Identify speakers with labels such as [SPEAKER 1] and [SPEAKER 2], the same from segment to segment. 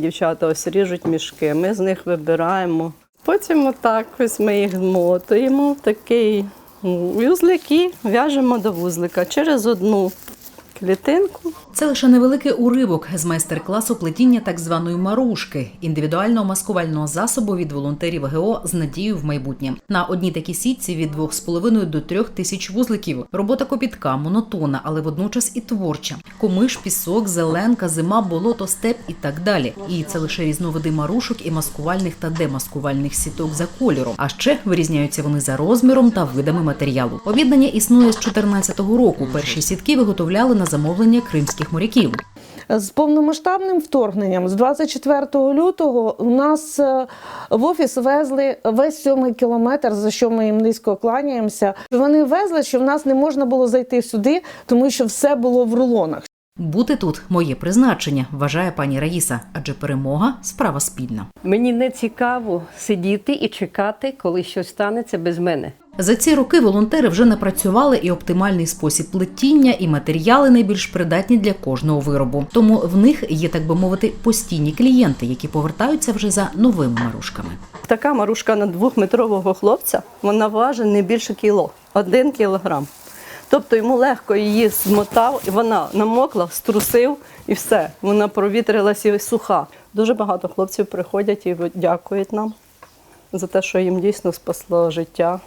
[SPEAKER 1] Дівчата ось ріжуть мішки, ми з них вибираємо. Потім отак ось ми їх мотуємо в такий вузлики, в'яжемо до вузлика через одну клітинку.
[SPEAKER 2] Це лише невеликий уривок з майстер-класу плетіння так званої марушки індивідуального маскувального засобу від волонтерів ГО з надією в майбутнє. На одній такій сітці від 2,5 до 3 тисяч вузликів. Робота копітка, монотонна, але водночас і творча. Комиш, пісок, зеленка, зима, болото, степ і так далі. І це лише різновиди марушок і маскувальних та демаскувальних сіток за кольором. А ще вирізняються вони за розміром та видами матеріалу. Об'єднання існує з 2014 року. Перші сітки виготовляли на замовлення кримських моряків.
[SPEAKER 3] З повномасштабним вторгненням з 24 лютого у нас е, в офіс везли весь сьомий кілометр, за що ми їм низько кланяємося. Вони везли, що в нас не можна було зайти сюди, тому що все було в рулонах.
[SPEAKER 2] Бути тут моє призначення, вважає пані Раїса, адже перемога справа спільна.
[SPEAKER 4] Мені не цікаво сидіти і чекати, коли щось станеться без мене.
[SPEAKER 2] За ці роки волонтери вже напрацювали і оптимальний спосіб плетіння, і матеріали найбільш придатні для кожного виробу. Тому в них є, так би мовити, постійні клієнти, які повертаються вже за новими марушками.
[SPEAKER 1] Така марушка на двохметрового хлопця, вона важить не більше кіло, один кілограм. Тобто йому легко її змотав, і вона намокла, струсив і все. Вона провітрилася і суха. Дуже багато хлопців приходять і дякують нам за те, що їм дійсно спасло життя.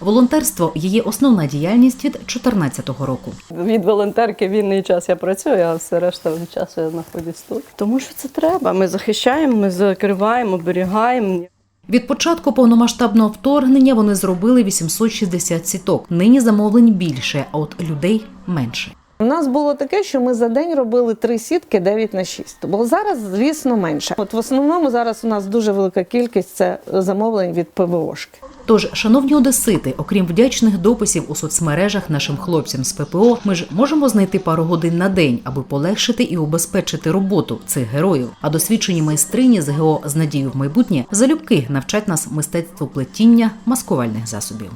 [SPEAKER 2] Волонтерство її основна діяльність від 2014 року.
[SPEAKER 1] Від волонтерки вільний час я працюю, а все решта часу я знаходжусь тут. Тому що це треба. Ми захищаємо, ми закриваємо, оберігаємо.
[SPEAKER 2] Від початку повномасштабного вторгнення вони зробили 860 сіток. Нині замовлень більше, а от людей менше.
[SPEAKER 3] У нас було таке, що ми за день робили три сітки 9 на 6. Бо зараз, звісно, менше. От в основному зараз у нас дуже велика кількість це замовлень від ПВОшки.
[SPEAKER 2] Тож, шановні одесити, окрім вдячних дописів у соцмережах нашим хлопцям з ППО, ми ж можемо знайти пару годин на день, аби полегшити і убезпечити роботу цих героїв. А досвідчені майстрині з ГО з надією в майбутнє залюбки навчать нас мистецтву плетіння маскувальних засобів.